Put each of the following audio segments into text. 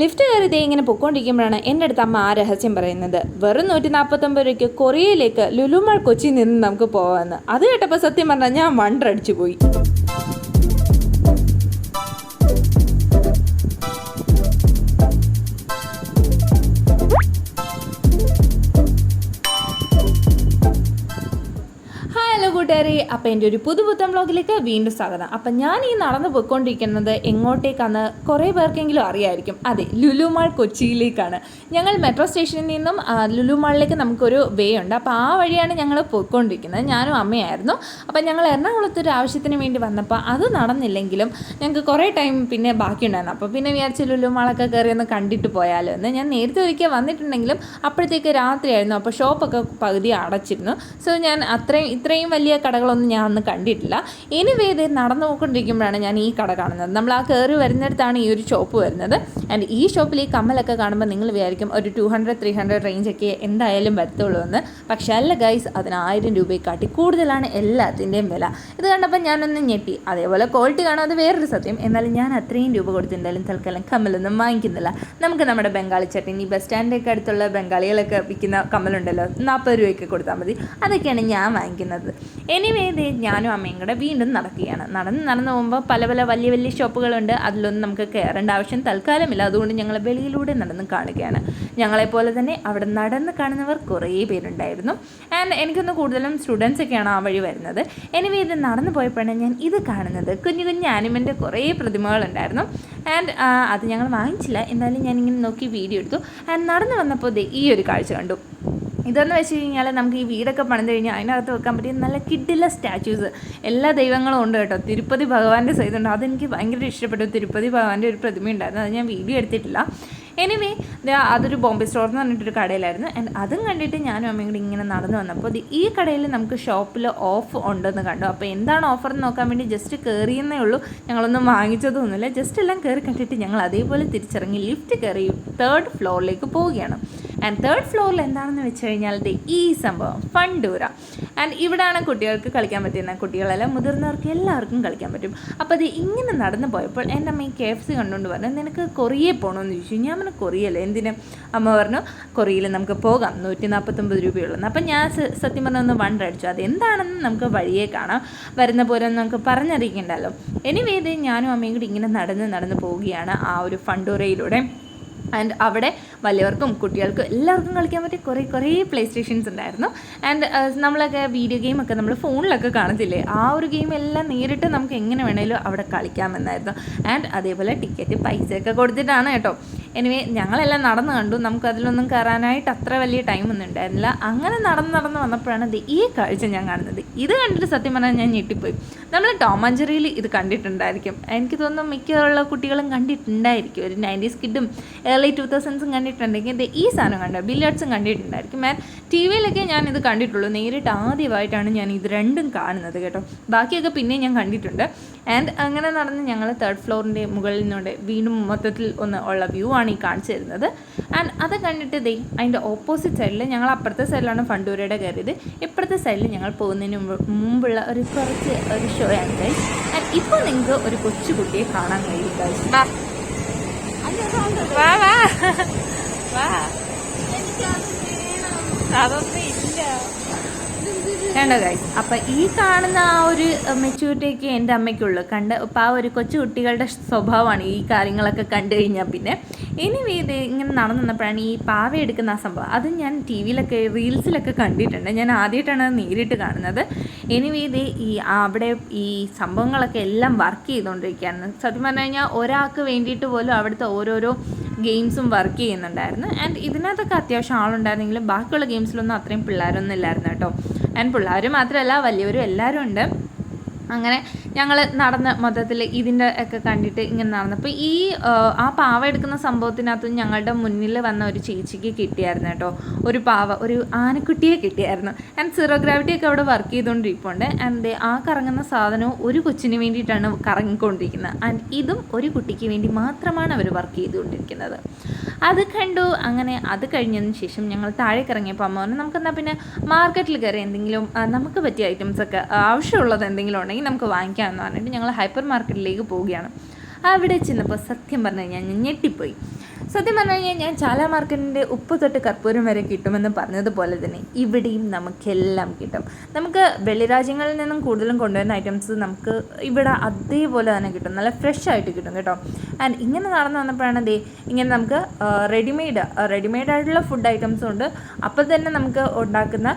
Lift കയറി ദേ ഇങ്ങനെ പൊക്കോണ്ടിരിക്കുമ്പോഴാണ് എന്റെ അടുത്ത് അമ്മ ആ രഹസ്യം പറയുന്നത്. വെറും നൂറ്റി നാൽപ്പത്തൊമ്പത് രൂപയ്ക്ക് കൊറിയയിലേക്ക് ലുലുമാൾ കൊച്ചിയിൽ നിന്ന് നമുക്ക് പോകാമെന്ന് അത് കേട്ടപ്പോൾ സത്യം പറഞ്ഞാൽ ഞാൻ വണ്ടർ അടിച്ചു പോയി. കൂട്ടുകാരി അപ്പം എന്റെ ഒരു പുതുപുത്തൻ വ്ളോഗിലേക്ക് വീണ്ടും സ്വാഗതം. അപ്പം ഞാൻ ഈ നടന്നു പോയിക്കൊണ്ടിരിക്കുന്നത് എങ്ങോട്ടേക്കാന്ന് കുറേ പേർക്കെങ്കിലും അറിയായിരിക്കും. അതെ ലുലുമാൾ കൊച്ചിയിലേക്കാണ്. ഞങ്ങൾ മെട്രോ സ്റ്റേഷനിൽ നിന്നും ലുലുമാളിലേക്ക് നമുക്കൊരു വേ ഉണ്ട്. അപ്പോൾ ആ വഴിയാണ് ഞങ്ങൾ പോയിക്കൊണ്ടിരിക്കുന്നത്. ഞാനും അമ്മയായിരുന്നു. അപ്പം ഞങ്ങൾ എറണാകുളത്ത് ഒരു ആവശ്യത്തിന് വേണ്ടി വന്നപ്പോൾ അത് നടന്നില്ലെങ്കിലും ഞങ്ങൾക്ക് കുറേ ടൈം പിന്നെ ബാക്കിയുണ്ടായിരുന്നു. അപ്പോൾ പിന്നെ വിചാരിച്ച ലുലുമാളൊക്കെ കയറി ഒന്ന് കണ്ടിട്ട് പോയാലോ എന്ന്. ഞാൻ നേരത്തെ ഒരിക്കൽ വന്നിട്ടുണ്ടെങ്കിലും അപ്പോഴത്തേക്ക് രാത്രിയായിരുന്നു. അപ്പോൾ ഷോപ്പൊക്കെ പകുതി അടച്ചിരുന്നു. സോ ഞാൻ അത്രയും ഇത്രയും വലിയ കടകളൊന്നും ഞാൻ അന്ന് കണ്ടിട്ടില്ല. ഇനി വേദ നടന്നു പോയിക്കൊണ്ടിരിക്കുമ്പോഴാണ് ഞാൻ ഈ കട കാണുന്നത്. നമ്മൾ ആ കയറി വരുന്നിടത്താണ് ഈ ഒരു ഷോപ്പ് വരുന്നത്. ആൻഡ് ഈ ഷോപ്പിൽ ഈ കമ്മലൊക്കെ കാണുമ്പോൾ നിങ്ങൾ വിചാരിക്കും ഒരു ടു ഹൺഡ്രഡ് ത്രീ ഹൺഡ്രഡ് റേഞ്ചൊക്കെ എന്തായാലും വരത്തുള്ളൂ എന്ന്. പക്ഷേ അല്ല ഗൈസ് അതിന് ആയിരം രൂപയെ കാട്ടി കൂടുതലാണ് എല്ലാത്തിന്റെയും വില. ഇത് കണ്ടപ്പോൾ ഞാനൊന്ന് ഞെട്ടി. അതേപോലെ ക്വാളിറ്റി കാണാം അത് വേറൊരു സത്യം. എന്നാലും ഞാൻ അത്രയും രൂപ കൊടുത്തിട്ടുണ്ടായാലും തൽക്കാലം കമ്മലൊന്നും വാങ്ങിക്കുന്നില്ല. നമുക്ക് നമ്മുടെ ബംഗാളി ചട്ടിനി ബസ് സ്റ്റാൻഡൊക്കെ അടുത്തുള്ള ബംഗാളികളൊക്കെ വിൽക്കുന്ന കമ്മലുണ്ടല്ലോ നാൽപ്പത് രൂപയ്ക്ക് കൊടുത്താൽ മതി. അതൊക്കെയാണ് ഞാൻ വാങ്ങിക്കുന്നത്. എനിവേ ദേ ഞാനും അമ്മയും കൂടെ വീണ്ടും നടക്കുകയാണ്. നടന്ന് നടന്ന് പോകുമ്പോൾ പല പല വലിയ വലിയ ഷോപ്പുകളുണ്ട്. അതിലൊന്നും നമുക്ക് കയറേണ്ട ആവശ്യം തൽക്കാലമില്ല. അതുകൊണ്ട് ഞങ്ങൾ വെളിയിലൂടെ നടന്ന് കാണുകയാണ്. ഞങ്ങളെപ്പോലെ തന്നെ അവിടെ നടന്ന് കാണുന്നവർ കുറേ പേരുണ്ടായിരുന്നു. ആൻഡ് എനിക്കൊന്ന് കൂടുതലും സ്റ്റുഡൻസ് ഒക്കെയാണ് ആ വഴി വരുന്നത്. എനിവേ ഇത് നടന്നു പോയപ്പോഴാണ് ഞാൻ ഇത് കാണുന്നത്. കുഞ്ഞു കുഞ്ഞു ആനിമന്റെ കുറേ പ്രതിമകളുണ്ടായിരുന്നു. ആൻഡ് അത് ഞങ്ങൾ വാങ്ങിച്ചില്ല. എന്തായാലും ഞാനിങ്ങനെ നോക്കി വീഡിയോ എടുത്തു. ആൻഡ് നടന്നു വന്നപ്പോൾ ഈ ഒരു കാഴ്ച കണ്ടു. ഇതെന്ന് വെച്ച് കഴിഞ്ഞാൽ നമുക്ക് ഈ വീടൊക്കെ പണിത് കഴിഞ്ഞാൽ അതിനകത്ത് വെക്കാൻ പറ്റിയ നല്ല കിഡില സ്റ്റാച്യൂസ് എല്ലാ ദൈവങ്ങളും ഉണ്ട് കേട്ടോ. തിരുപ്പതി ഭഗവാന്റെ സൈതുണ്ട് അതെനിക്ക് ഭയങ്കര ഇഷ്ടപ്പെട്ടു. തിരുപ്പതി ഭഗവാന്റെ ഒരു പ്രതിമ ഉണ്ടായിരുന്നു അത് ഞാൻ വീഡിയോ എടുത്തിട്ടില്ല. എനിവേ അതൊരു ബോംബെ സ്റ്റോർ എന്ന് പറഞ്ഞിട്ടൊരു കടയിലായിരുന്നു. ആൻഡ് അതും കണ്ടിട്ട് ഞാനും അമ്മയും കൂടി ഇങ്ങനെ നടന്നു വന്നപ്പോൾ ഈ കടയിൽ നമുക്ക് ഷോപ്പിൽ ഓഫ് ഉണ്ടെന്ന് കണ്ടു. അപ്പോൾ എന്താണ് ഓഫർ എന്ന് നോക്കാൻ വേണ്ടി ജസ്റ്റ് കയറിയെന്നേ ഉള്ളൂ. ഞങ്ങളൊന്നും വാങ്ങിച്ചതൊന്നുമില്ല. ജസ്റ്റ് എല്ലാം കയറി കണ്ടിട്ട് ഞങ്ങൾ അതേപോലെ തിരിച്ചിറങ്ങി ലിഫ്റ്റ് കയറി തേർഡ് ഫ്ലോറിലേക്ക് പോവുകയാണ്. ആൻഡ് തേർഡ് ഫ്ലോറിൽ എന്താണെന്ന് വെച്ച് കഴിഞ്ഞാൽ ദേ ഈ സംഭവം ഫണ്ടൂര ആൻഡ് ഇവിടെയാണ് കുട്ടികൾക്ക് കളിക്കാൻ പറ്റുന്നത് കുട്ടികളല്ല മുതിർന്നവർക്ക് എല്ലാവർക്കും കളിക്കാൻ പറ്റും. അപ്പോൾ അത് ഇങ്ങനെ നടന്നു പോയപ്പോൾ എന്റെ അമ്മ ഈ കെ എഫ് സി കണ്ടുകൊണ്ട് പറഞ്ഞു നിനക്ക് കൊറിയയിൽ പോകണമെന്ന് ചോദിച്ചു. ഞാൻ പറഞ്ഞു കൊറിയല്ലേ? എന്തിനും? അമ്മ പറഞ്ഞു കൊറിയയിൽ നമുക്ക് പോകാം നൂറ്റി നാൽപ്പത്തൊമ്പത് രൂപയുള്ളൂ. അപ്പം ഞാൻ സത്യം പറഞ്ഞ ഒന്ന് വണ്ടർ അടിച്ചു. അതെന്താണെന്ന് നമുക്ക് വഴിയെ കാണാം. വരുന്ന പോലെ നമുക്ക് പറഞ്ഞറിയിക്കണ്ടല്ലോ. എനിവേ ഇത് ഞാനും അമ്മയും കൂടി ഇങ്ങനെ നടന്ന് നടന്ന് പോവുകയാണ് ആ ഒരു ഫണ്ടൂരയിലൂടെ ആൻഡ് അവിടെ വലിയവർക്കും കുട്ടികൾക്കും എല്ലാവർക്കും കളിക്കാൻ പറ്റിയ കുറേ കുറേ പ്ലേ സ്റ്റേഷൻസ് ഉണ്ടായിരുന്നു ആൻഡ് നമ്മളൊക്കെ വീഡിയോ ഗെയിമൊക്കെ നമ്മൾ ഫോണിലൊക്കെ കാണത്തില്ലേ? ആ ഒരു ഗെയിം എല്ലാം നേരിട്ട് നമുക്ക് എങ്ങനെ വേണേലും അവിടെ കളിക്കാമെന്നായിരുന്നു. ആൻഡ് അതേപോലെ ടിക്കറ്റ് പൈസയൊക്കെ കൊടുത്തിട്ടാണ് കേട്ടോ. എനിവേ ഞങ്ങളെല്ലാം നടന്നു കണ്ടു. നമുക്ക് അതിലൊന്നും കയറാനായിട്ട് അത്ര വലിയ ടൈമൊന്നും ഉണ്ടായിരുന്നില്ല. അങ്ങനെ നടന്ന് നടന്ന് വന്നപ്പോഴാണ് ഈ കാഴ്ച ഞാൻ കാണുന്നത്. ഇത് കണ്ടിട്ട് സത്യം പറഞ്ഞാൽ ഞാൻ ഞെട്ടിപ്പോയി. നമ്മൾ ടോമാഞ്ചറിയിൽ ഇത് കണ്ടിട്ടുണ്ടായിരിക്കും. എനിക്ക് തോന്നുന്നു മിക്കുള്ള കുട്ടികളും കണ്ടിട്ടുണ്ടായിരിക്കും. ഒരു നയന്റീസ് കിഡും ഏർലി ടു തൗസൻഡ്സും കണ്ടിട്ടുണ്ടെങ്കിൽ ഈ സാധനം കണ്ടോ? ബില്ലേഡ്സും കണ്ടിട്ടുണ്ടായിരിക്കും. ആൻഡ് ടി വിയിലൊക്കെ ഞാൻ ഇത് കണ്ടിട്ടുള്ളൂ. നേരിട്ട് ആദ്യമായിട്ടാണ് ഞാൻ ഇത് രണ്ടും കാണുന്നത് കേട്ടോ. ബാക്കിയൊക്കെ പിന്നെ ഞാൻ കണ്ടിട്ടുണ്ട്. ആൻഡ് അങ്ങനെ നടന്ന് ഞങ്ങൾ തേർഡ് ഫ്ലോറിന്റെ മുകളിൽ നിന്നുകൊണ്ട് വീണ്ടും മൊത്തത്തിൽ ഒന്ന് ഉള്ള വ്യൂ ആണ് ഈ കാണിച്ചു തരുന്നത്. ആൻഡ് അത് കണ്ടിട്ട് ദേ അതിന്റെ ഓപ്പോസിറ്റ് സൈഡിൽ ഞങ്ങൾ അപ്പുറത്തെ സൈഡിലാണ് ഫണ്ടൂരയുടെ കയറിയത്. ഇപ്പുറത്തെ സൈഡിൽ ഞങ്ങൾ പോകുന്നതിന് മുമ്പ് മുമ്പുള്ള ഒരു കുറച്ച് ഒരു ഷോ ആണ് ഗൈസ് ആൻഡ് ഇപ്പോൾ നിങ്ങൾക്ക് ഒരു കൊച്ചുകുട്ടിയെ കാണാൻ കഴിയും ഗൈസ് വാ. വാ വാ. ഇല്ല. കണ്ടോ അപ്പൊ ഈ കാണുന്ന ആ ഒരു മെച്യൂരിറ്റിയൊക്കെ എന്റെ അമ്മയ്ക്കുള്ളൂ. കണ്ട് അപ്പൊ ആ ഒരു കൊച്ചു കുട്ടികളുടെ സ്വഭാവമാണ് ഈ കാര്യങ്ങളൊക്കെ കണ്ടു കഴിഞ്ഞാൽ പിന്നെ. ഇനി ഇത് ഇങ്ങനെ നടന്നു നിന്നപ്പോഴാണ് ഈ പാവ എടുക്കുന്ന ആ സംഭവം. അത് ഞാൻ ടി വിയിലൊക്കെ റീൽസിലൊക്കെ കണ്ടിട്ടുണ്ട്. ഞാൻ ആദ്യമായിട്ടാണ് അത് നേരിട്ട് കാണുന്നത്. ഇനി ഇത് ഈ അവിടെ ഈ സംഭവങ്ങളൊക്കെ എല്ലാം വർക്ക് ചെയ്തുകൊണ്ടിരിക്കുകയാണ്. സത്യം പറഞ്ഞു കഴിഞ്ഞാൽ ഒരാൾക്ക് വേണ്ടിയിട്ട് പോലും അവിടുത്തെ ഓരോരോ ഗെയിംസും വർക്ക് ചെയ്യുന്നുണ്ടായിരുന്നു. ആൻഡ് ഇതിനകത്തൊക്കെ അത്യാവശ്യം ആളുണ്ടായിരുന്നെങ്കിലും ബാക്കിയുള്ള ഗെയിംസിലൊന്നും അത്രയും പിള്ളേരൊന്നും ഇല്ലായിരുന്നു കേട്ടോ. ആൻഡ് പിള്ളേർ മാത്രമല്ല വലിയവരും എല്ലാവരും ഉണ്ട്. അങ്ങനെ ഞങ്ങൾ നടന്ന് മൊത്തത്തിൽ ഇതിന്റെ ഒക്കെ കണ്ടിട്ട് ഇങ്ങനെ നടന്നപ്പോൾ ഈ ആ, പാവ എടുക്കുന്ന സംഭവത്തിനകത്ത് ഞങ്ങളുടെ മുന്നിൽ വന്ന ഒരു ചേച്ചിക്ക് കിട്ടിയായിരുന്നു കേട്ടോ. ഒരു പാവ ഒരു ആനക്കുട്ടിയെ കിട്ടിയായിരുന്നു. ആൻഡ് സീറോ ഗ്രാവിറ്റി ഒക്കെ അവിടെ വർക്ക് ചെയ്തുകൊണ്ടിരിപ്പുണ്ട് ആൻഡ് ആ കറങ്ങുന്ന സാധനവും ഒരു കൊച്ചിന് വേണ്ടിയിട്ടാണ് കറങ്ങിക്കൊണ്ടിരിക്കുന്നത്. ആൻഡ് ഇതും ഒരു കുട്ടിക്ക് വേണ്ടി മാത്രമാണ് അവർ വർക്ക് ചെയ്തുകൊണ്ടിരിക്കുന്നത് അത് കണ്ടു. അങ്ങനെ അത് കഴിഞ്ഞതിന് ശേഷം ഞങ്ങൾ താഴേക്ക് ഇറങ്ങിയപ്പോൾ അമ്മ പറഞ്ഞു നമുക്ക് എന്നാൽ പിന്നെ മാർക്കറ്റിൽ കയറി എന്തെങ്കിലും നമുക്ക് പറ്റിയ ഐറ്റംസ് ഒക്കെ ആവശ്യമുള്ളത് എന്തെങ്കിലും ഉണ്ടെങ്കിൽ നമുക്ക് വാങ്ങിക്കാമെന്ന് പറഞ്ഞിട്ട് ഞങ്ങൾ ഹൈപ്പർ മാർക്കറ്റിലേക്ക് പോവുകയാണ്. അവിടെ ചെന്നപ്പോൾ സത്യം പറഞ്ഞു കഴിഞ്ഞാൽ ഞാൻ ഞെട്ടിപ്പോയി. സത്യം പറഞ്ഞു കഴിഞ്ഞാൽ ഞാൻ ചാല മാർക്കറ്റിന്റെ ഉപ്പ് തൊട്ട് കർപ്പൂരം വരെ കിട്ടുമെന്ന് പറഞ്ഞതുപോലെ തന്നെ ഇവിടെയും നമുക്കെല്ലാം കിട്ടും. നമുക്ക് വെളിരാജ്യങ്ങളിൽ നിന്നും കൂടുതലും കൊണ്ടുവരുന്ന ഐറ്റംസ് നമുക്ക് ഇവിടെ അതേപോലെ തന്നെ കിട്ടും. നല്ല ഫ്രഷ് ആയിട്ട് കിട്ടും കേട്ടോ. ആൻഡ് ഇങ്ങനെ നടന്നു വന്നപ്പോഴാണ് ദേ ഇങ്ങനെ നമുക്ക് റെഡിമെയ്ഡ് റെഡിമെയ്ഡ് ആയിട്ടുള്ള ഫുഡ് ഐറ്റംസും ഉണ്ട്. അപ്പോൾ തന്നെ നമുക്ക് ഉണ്ടാക്കുന്ന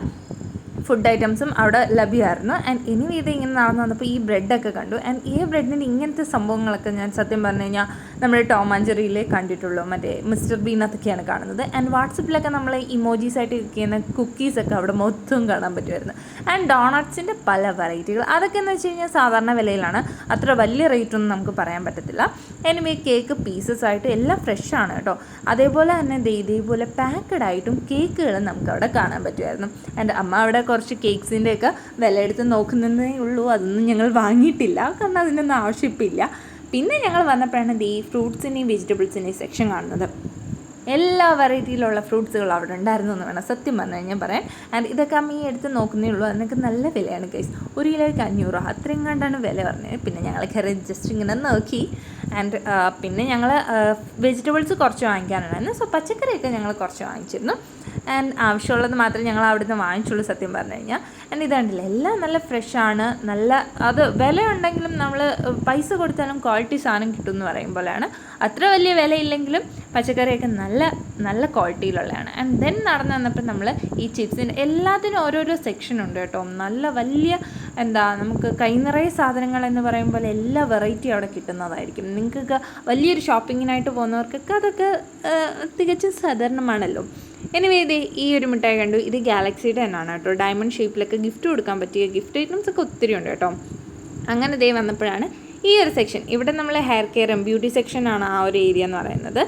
ഫുഡ് ഐറ്റംസും അവിടെ ലഭ്യമായിരുന്നു. ആൻഡ് ഇനി ഇത് ഇങ്ങനെ നടന്നു വന്നപ്പോൾ ഈ ബ്രെഡൊക്കെ കണ്ടു. ആൻഡ് ഈ ബ്രെഡിന് ഇങ്ങനത്തെ സംഭവങ്ങളൊക്കെ ഞാൻ സത്യം പറഞ്ഞു കഴിഞ്ഞാൽ നമ്മുടെ ടോം ആൻഡ് ജെറിയിലേ കണ്ടിട്ടുള്ളൂ. മറ്റേ മിസ്റ്റർ ബീനകത്തൊക്കെയാണ് കാണുന്നത്. ആൻഡ് വാട്സപ്പിലൊക്കെ നമ്മൾ ഇമോജീസ് ആയിട്ട് ഇരിക്കുന്ന കുക്കീസൊക്കെ അവിടെ മൊത്തം കാണാൻ പറ്റുമായിരുന്നു. ആൻഡ് ഡോണട്ട്സിന്റെ പല വെറൈറ്റികൾ അതൊക്കെ എന്ന് വെച്ച് കഴിഞ്ഞാൽ സാധാരണ വിലയിലാണ്. അത്ര വലിയ റേറ്റ് ഒന്നും നമുക്ക് പറയാൻ പറ്റത്തില്ല. എനിവേ കേക്ക് പീസസ് ആയിട്ട് എല്ലാം ഫ്രഷ് ആണ് കേട്ടോ. അതേപോലെ തന്നെ ഇതേപോലെ പാക്കഡ് ആയിട്ടും കേക്കുകൾ നമുക്ക് അവിടെ കാണാൻ പറ്റുമായിരുന്നു. ആൻഡ് അമ്മ അവിടെ കുറച്ച് കേക്ക്സിന്റെയൊക്കെ വില എടുത്ത് നോക്കുന്നതേ ഉള്ളൂ. അതൊന്നും ഞങ്ങൾ വാങ്ങിയിട്ടില്ല. കാരണം അതിനൊന്നും ആവശ്യമില്ല. പിന്നെ ഞങ്ങൾ വന്നപ്പോഴാണ് ഈ ഫ്രൂട്ട്സിന്റെയും വെജിറ്റബിൾസിന്റെയും സെക്ഷൻ കാണുന്നത്. എല്ലാ വെറൈറ്റിയിലുള്ള ഫ്രൂട്ട്സുകൾ അവിടെ ഉണ്ടായിരുന്നു എന്ന് വേണം സത്യം പറഞ്ഞു കഴിഞ്ഞാൽ പറയാൻ. ആൻഡ് ഇതൊക്കെ അമ്മ ഈ എടുത്ത് നോക്കുന്നേ ഉള്ളൂ. അതിനൊക്കെ നല്ല വിലയാണ് കേസ് ഒരു കിലോയ്ക്ക് അഞ്ഞൂറ് അത്രയും കണ്ടാണ് വില പറഞ്ഞത്. പിന്നെ ഞങ്ങൾ കയറി ജസ്റ്റ് ഇങ്ങനെ നോക്കി. ആൻഡ് പിന്നെ ഞങ്ങൾ വെജിറ്റബിൾസ് കുറച്ച് വാങ്ങിക്കാനുണ്ടായിരുന്നു. സോ പച്ചക്കറിയൊക്കെ ഞങ്ങൾ കുറച്ച് വാങ്ങിച്ചിരുന്നു. ആൻഡ് ആവശ്യമുള്ളത് മാത്രമേ ഞങ്ങൾ അവിടുന്ന് വാങ്ങിച്ചുള്ളൂ സത്യം പറഞ്ഞു കഴിഞ്ഞാൽ ആൻഡ് ഇതാണ്ടില്ല എല്ലാം നല്ല ഫ്രഷാണ് നല്ല അത് വില ഉണ്ടെങ്കിലും നമ്മൾ പൈസ കൊടുത്താലും ക്വാളിറ്റി സാധനം കിട്ടും എന്ന് പറയും പോലെയാണ്. അത്ര വലിയ വിലയില്ലെങ്കിലും പച്ചക്കറിയൊക്കെ നല്ല നല്ല ക്വാളിറ്റിയിലുള്ളതാണ് ആൻഡ് ദെൻ നടന്നു വന്നപ്പോൾ നമ്മൾ ഈ ചിപ്സിന്റെ എല്ലാത്തിനും ഓരോരോ സെക്ഷൻ ഉണ്ട് കേട്ടോ. നല്ല വലിയ എന്താ നമുക്ക് കൈ നിറയെ സാധനങ്ങൾ എന്ന് പറയുമ്പോൾ എല്ലാ വെറൈറ്റി അവിടെ കിട്ടുന്നതായിരിക്കും. നിങ്ങൾക്കൊക്കെ വലിയൊരു ഷോപ്പിങ്ങിനായിട്ട് പോകുന്നവർക്കൊക്കെ അതൊക്കെ തികച്ചും സാധാരണമാണല്ലോ. എനിവേ ഇത് ഈ ഒരു മിഠായി കണ്ടു. ഇത് ഗാലക്സിയുടെ തന്നെയാണ് കേട്ടോ. ഡയമണ്ട് ഷേപ്പിലൊക്കെ ഗിഫ്റ്റ് കൊടുക്കാൻ പറ്റിയ ഗിഫ്റ്റ് ഐറ്റംസ് ഒക്കെ ഒത്തിരി ഉണ്ട് കേട്ടോ. അങ്ങനെ ദേ വന്നപ്പോഴാണ് ഈ ഒരു സെക്ഷൻ ഇവിടെ നമ്മൾ ഹെയർ കെയറും ബ്യൂട്ടി സെക്ഷനാണ് ആ ഒരു ഏരിയ എന്ന് പറയുന്നത്.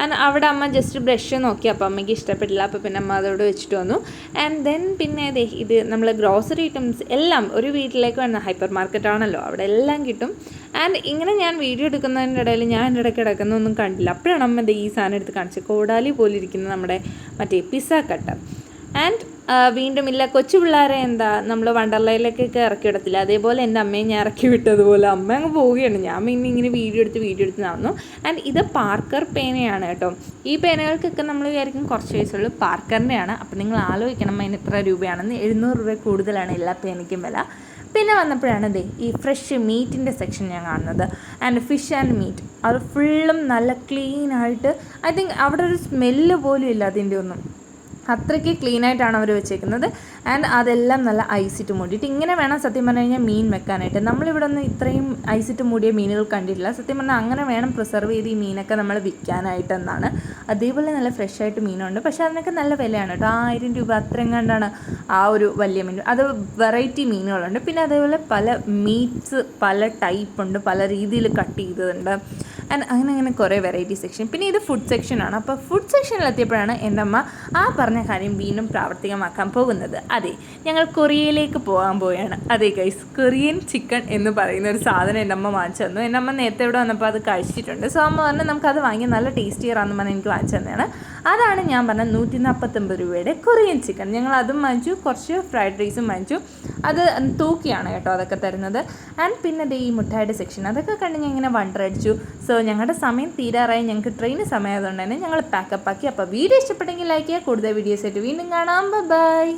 ആൻഡ് അവിടെ അമ്മ ജസ്റ്റ് ബ്രഷ് നോക്കി അപ്പോൾ അമ്മയ്ക്ക് ഇഷ്ടപ്പെട്ടില്ല അപ്പോൾ പിന്നെ അമ്മ അതോട് വെച്ചിട്ട് വന്നു. ആൻഡ് ദെൻ പിന്നെ ഇത് നമ്മൾ ഗ്രോസറി ഐറ്റംസ് എല്ലാം ഒരു വീട്ടിലേക്ക് വരുന്ന ഹൈപ്പർ മാർക്കറ്റ് ആണല്ലോ അവിടെ എല്ലാം കിട്ടും. ആൻഡ് ഇങ്ങനെ ഞാൻ വീഡിയോ എടുക്കുന്നതിന്റെ ഇടയിൽ ഞാൻ എന്റെ ഇടയ്ക്ക് കിടക്കുന്നൊന്നും കണ്ടില്ല. അപ്പോഴാണ് അമ്മ ഈ സാധനം എടുത്ത് കാണിച്ചത്. കോടാലി പോലെ ഇരിക്കുന്ന നമ്മുടെ മറ്റേ പിസ്സ കട്ടർ ആൻഡ് വീണ്ടും ഇല്ല കൊച്ചു പിള്ളേരെ എന്താ നമ്മൾ വണ്ടർലയിലേക്കൊക്കെ ഇറക്കി വിടത്തില്ല. അതേപോലെ എന്റെ അമ്മയെ ഞാൻ ഇറക്കി വിട്ടതുപോലെ അമ്മ അങ്ങ് പോവുകയാണ്. ഞാൻ പിന്നെ ഇങ്ങനെ വീഡിയോ എടുത്ത് വീഡിയോ എടുത്ത് നടന്നു. ആൻഡ് ഇത് പാർക്കർ പേനയാണ് കേട്ടോ. ഈ പേനകൾക്കൊക്കെ നമ്മൾ വിചാരിക്കും കുറച്ച് വയസ്സുള്ളൂ പാർക്കറിന്റെയാണ്. അപ്പോൾ നിങ്ങൾ ആലോചിക്കണം അതിന് എത്ര രൂപയാണെന്ന്. എഴുന്നൂറ് രൂപ കൂടുതലാണ് എല്ലാ പേനയ്ക്കും വില. പിന്നെ വന്നപ്പോഴാണ് ദേ ഈ ഫ്രഷ് മീറ്റിന്റെ സെക്ഷൻ ഞാൻ കാണുന്നത്. ആൻഡ് ഫിഷ് ആൻഡ് മീറ്റ് അത് ഫുള്ളും നല്ല ക്ലീൻ ആയിട്ട് ഐ തിങ്ക് അവിടെ ഒരു സ്മെല്ല് പോലും ഇല്ല അതിന്റെ ഒന്നും. അത്രയ്ക്ക് ക്ലീൻ ആയിട്ടാണ് അവർ വെച്ചേക്കുന്നത്. ആൻഡ് അതെല്ലാം നല്ല ഐസിറ്റ് മൂടിയിട്ട് ഇങ്ങനെ വേണം സത്യം പറഞ്ഞു കഴിഞ്ഞാൽ മീൻ വെക്കാനായിട്ട്. നമ്മളിവിടെ ഒന്നും ഇത്രയും ഐസിറ്റ് മൂടിയ മീനുകൾ കണ്ടിട്ടില്ല. സത്യം പറഞ്ഞാൽ അങ്ങനെ വേണം പ്രിസർവ് ചെയ്ത് ഈ മീനൊക്കെ നമ്മൾ വിൽക്കാനായിട്ടെന്നാണ്. അതേപോലെ നല്ല ഫ്രഷ് ആയിട്ട് മീനുണ്ട്. പക്ഷേ അതിനൊക്കെ നല്ല വിലയാണ് കേട്ടോ. ആയിരം രൂപ അത്രയും കണ്ടാണ് ആ ഒരു വലിയ മീൻ. അത് വെറൈറ്റി മീനുകളുണ്ട്. പിന്നെ അതേപോലെ പല മീറ്റ്സ് പല ടൈപ്പ് ഉണ്ട്. പല രീതിയിൽ കട്ട് ചെയ്തതുണ്ട് ആൻഡ് അങ്ങനെ അങ്ങനെ കുറേ വെറൈറ്റി സെക്ഷൻ പിന്നെ ഇത് ഫുഡ് സെക്ഷനാണ് അപ്പോൾ ഫുഡ് സെക്ഷനിലെത്തിയപ്പോഴാണ് എന്റെ അമ്മ ആ പറഞ്ഞ കാര്യം വീണ്ടും പ്രാവർത്തികമാക്കാൻ പോകുന്നത്. അതെ ഞങ്ങൾ കൊറിയയിലേക്ക് പോകാൻ പോവുകയാണ്. അതെ ഗൈസ് കൊറിയൻ ചിക്കൻ എന്ന് പറയുന്ന ഒരു സാധനം എന്റെ അമ്മ വാങ്ങിച്ചു തന്നു. എന്റെ അമ്മ നേരത്തെ ഇവിടെ വന്നപ്പോൾ അത് കഴിച്ചിട്ടുണ്ട്. സോ അമ്മ പറഞ്ഞു നമുക്കത് വാങ്ങി നല്ല ടേസ്റ്റിയറാന്ന് പറഞ്ഞ് എനിക്ക് വാങ്ങിച്ചു തന്നെയാണ് അതാണ് ഞാൻ പറഞ്ഞ നൂറ്റി നാൽപ്പത്തൊമ്പത് രൂപയുടെ കൊറിയൻ ചിക്കൻ ഞങ്ങൾ അതും വാങ്ങിച്ചു കുറച്ച് ഫ്രൈഡ് റൈസും വാങ്ങിച്ചു. അത് തൂക്കിയാണ് കേട്ടോ അതൊക്കെ തരുന്നത്. ആൻഡ് പിന്നെ ഈ മുട്ടായുടെ സെക്ഷൻ അതൊക്കെ കണ്ട് ഞാൻ ഇങ്ങനെ വണ്ടർ അടിച്ചു. സോ ഞങ്ങളുടെ സമയം തീരാറായി. ഞങ്ങൾക്ക് ട്രെയിൻ സമയമായതുകൊണ്ട് തന്നെ ഞങ്ങൾ പാക്കപ്പ് ആക്കി. അപ്പോൾ വീഡിയോ ഇഷ്ടപ്പെട്ടെങ്കിൽ ലൈക്ക് ചെയ്യുക. കൂടുതൽ വീഡിയോസ് ആയിട്ട് വീണ്ടും കാണാം. ബൈ